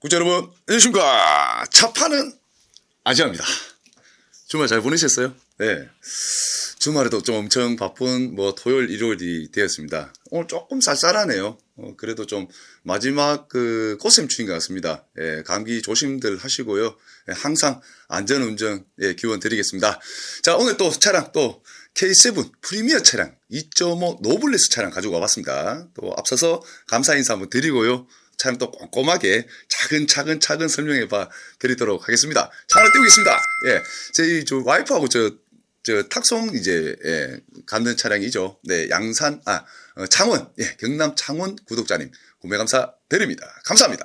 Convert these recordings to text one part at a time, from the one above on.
구자 여러분, 안녕하십니까. 차파는 아지아입니다. 주말 잘 보내셨어요? 네. 주말에도 좀 엄청 바쁜 뭐 토요일, 일요일이 되었습니다. 오늘 조금 쌀쌀하네요. 어, 그래도 좀 마지막 그 꽃샘추인 것 같습니다. 예, 감기 조심들 하시고요. 예, 항상 안전운전 예, 기원 드리겠습니다. 자, 오늘 또 차량 또 K7 프리미어 차량 2.5 노블레스 차량 가지고 와봤습니다. 또 앞서서 감사 인사 한번 드리고요. 차량 또 꼼꼼하게 차근차근 차근 설명해 봐 드리도록 하겠습니다. 차를 띄우겠습니다. 예. 저희 저 와이프하고 저, 저 탁송 이제, 예, 가는 차량이죠. 네, 양산, 아, 어, 창원, 예, 경남 창원 구독자님 구매 감사 드립니다. 감사합니다.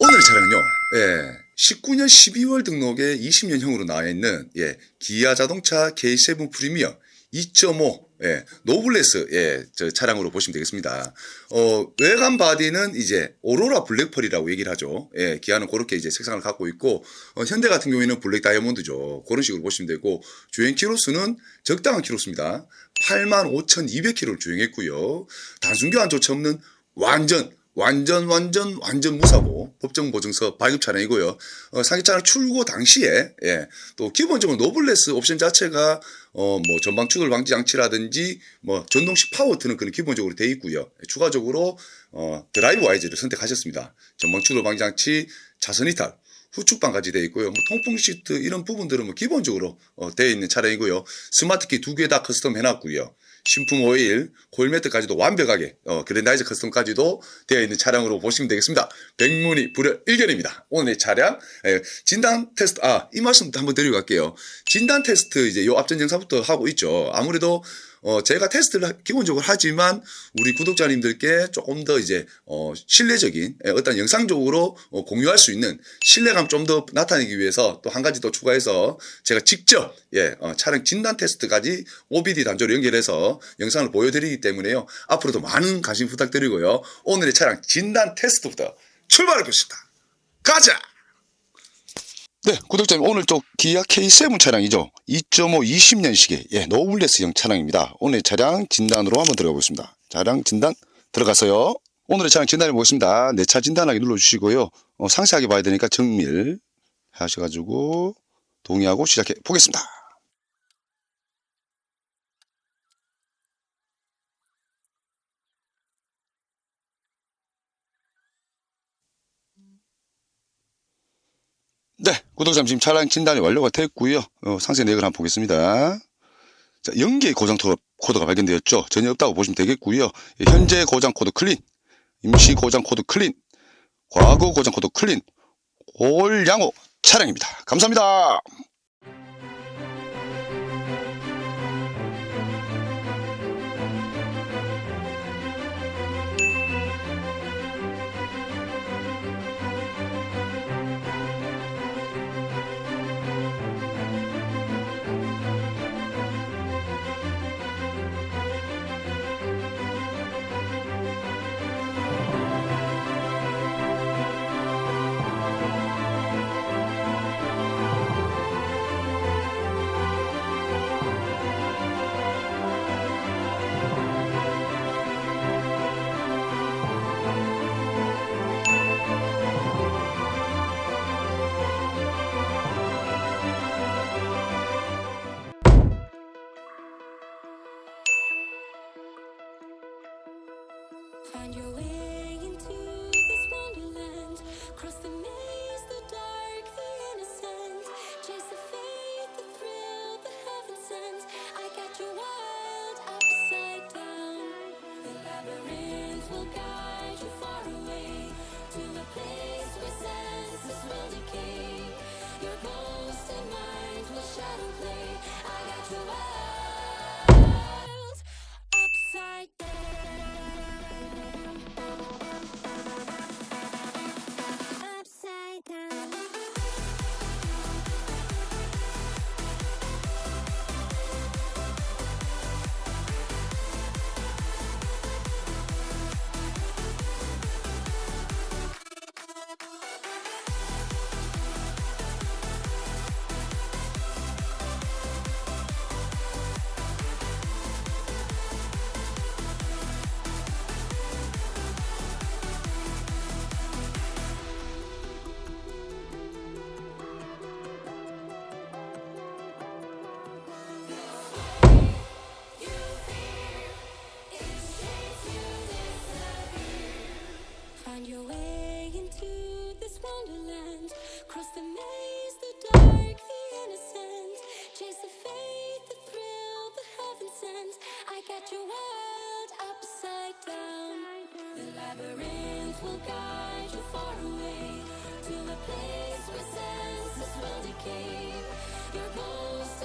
오늘 차량은요, 예, 19년 12월 등록에 20년형으로 나와 있는, 예, 기아 자동차 K7 프리미어 2.5, 예, 노블레스, 예, 저 차량으로 보시면 되겠습니다. 어, 외관 바디는 이제 오로라 블랙펄이라고 얘기를 하죠. 예, 기아는 그렇게 이제 색상을 갖고 있고, 어, 현대 같은 경우에는 블랙 다이아몬드죠. 그런 식으로 보시면 되고, 주행 키로수는 적당한 키로수입니다. 85,200km를 주행했고요. 단순 교환 조차 없는 완전 완전 완전 완전 무사고 법정 보증서 발급 차량이고요. 어, 상기 차량 출고 당시에 예, 또 기본적으로 노블레스 옵션 자체가 어, 뭐 전방 추돌 방지 장치라든지 뭐 전동식 파워트는 그런 기본적으로 돼 있고요. 추가적으로 어, 드라이브 와이즈를 선택하셨습니다. 전방 추돌 방지 장치, 차선 이탈, 후축방까지 되어 있고요. 뭐 통풍 시트 이런 부분들은 뭐 기본적으로 어, 되어 있는 차량이고요. 스마트키 두 개 다 커스텀 해놨고요. 신품 오일, 코일 매트까지도 완벽하게 어, 그랜다이즈 커스텀까지도 되어 있는 차량으로 보시면 되겠습니다. 백문이 불여 일견입니다. 오늘의 차량 예, 진단 테스트 아 이 말씀부터 한번 드리고 갈게요. 진단 테스트 이제 요 앞전 영상부터 하고 있죠. 아무래도 어, 제가 테스트를 하- 기본적으로 하지만 우리 구독자님들께 조금 더 이제 어, 신뢰적인 예, 어떤 영상적으로 어, 공유할 수 있는 신뢰감 좀 더 나타내기 위해서 또 한 가지 더 추가해서 제가 직접 예, 어, 차량 진단 테스트까지 OBD 단조로 연결해서 영상을 보여드리기 때문에요. 앞으로도 많은 관심 부탁드리고요. 오늘의 차량 진단 테스트부터 출발해 봅시다. 가자! 네, 구독자님 오늘 또 기아 K7 차량이죠. 2.5 20년식의 예, 노블레스형 차량입니다. 오늘 차량 진단으로 한번 들어가 보겠습니다. 차량 진단 들어가서요. 오늘의 차량 진단해 보겠습니다. 내 차 진단하기 눌러주시고요. 어, 상세하게 봐야 되니까 정밀 하셔가지고 동의하고 시작해 보겠습니다. 네, 구독자님 지금 차량 진단이 완료가 됐고요. 어, 상세 내역을 한번 보겠습니다. 자, 연계 고장 토- 코드가 발견되었죠. 전혀 없다고 보시면 되겠고요. 예, 현재 고장 코드 클린, 임시 고장 코드 클린, 과거 고장 코드 클린, 올 양호 차량입니다. 감사합니다. Find your way into this wonderland. Cross the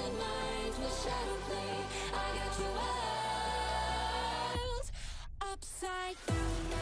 and minds shadow play. I upside down.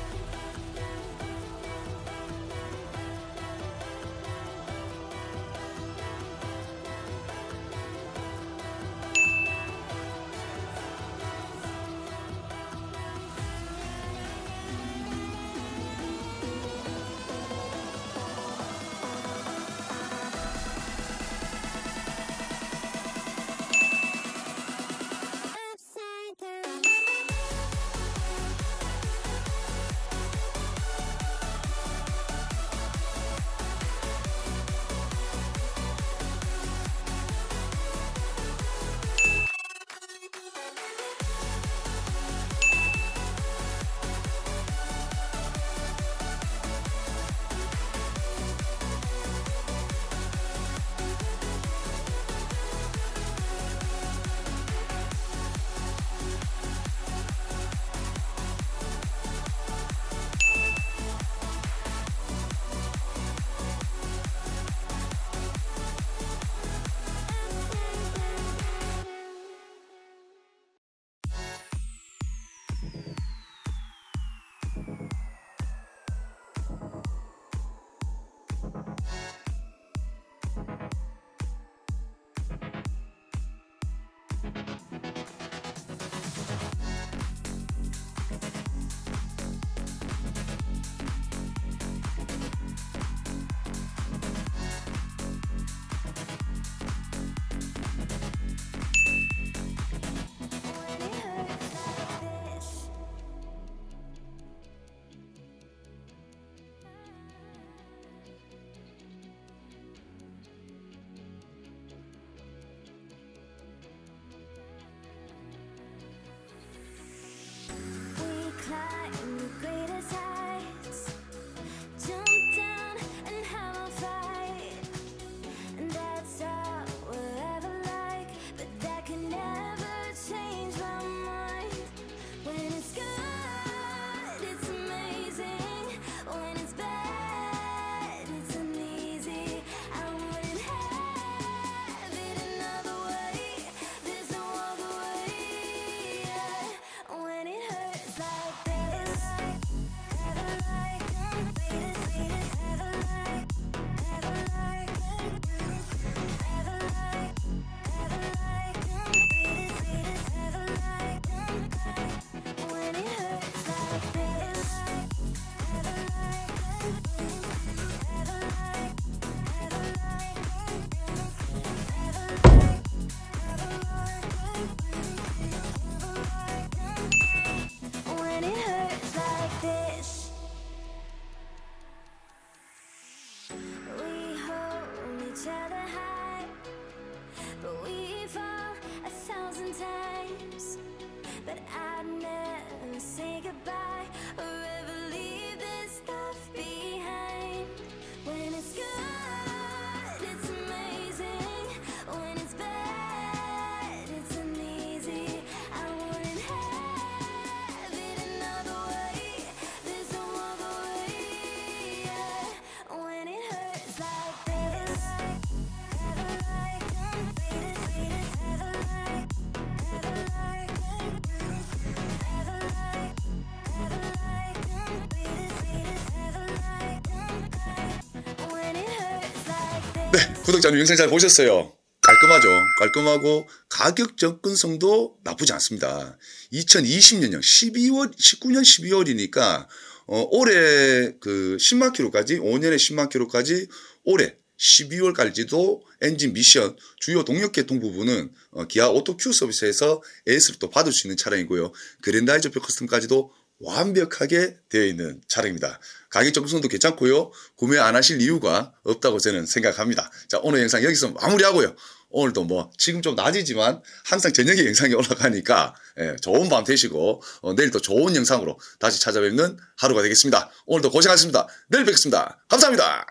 네, 구독자님 영상 잘 보셨어요. 깔끔하죠. 깔끔하고 가격 접근성도 나쁘지 않습니다. 2020년형 12월, 19년 12월이니까 어, 올해 그 10만 킬로까지 5년에 10만 킬로까지 올해 12월까지도 엔진 미션 주요 동력 계통 부분은 어, 기아 오토 큐 서비스에서 AS를 또 받을 수 있는 차량이고요. 그랜다이저 표 커스텀까지도 완벽하게 되어 있는 차량입니다. 가격 접근성도 괜찮고요. 구매 안 하실 이유가 없다고 저는 생각합니다. 자, 오늘 영상 여기서 마무리하고요. 오늘도 뭐 지금 좀 낮이지만 항상 저녁에 영상이 올라가니까 예, 좋은 밤 되시고 어, 내일 또 좋은 영상으로 다시 찾아뵙는 하루가 되겠습니다. 오늘도 고생하셨습니다. 내일 뵙겠습니다. 감사합니다.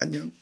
안녕.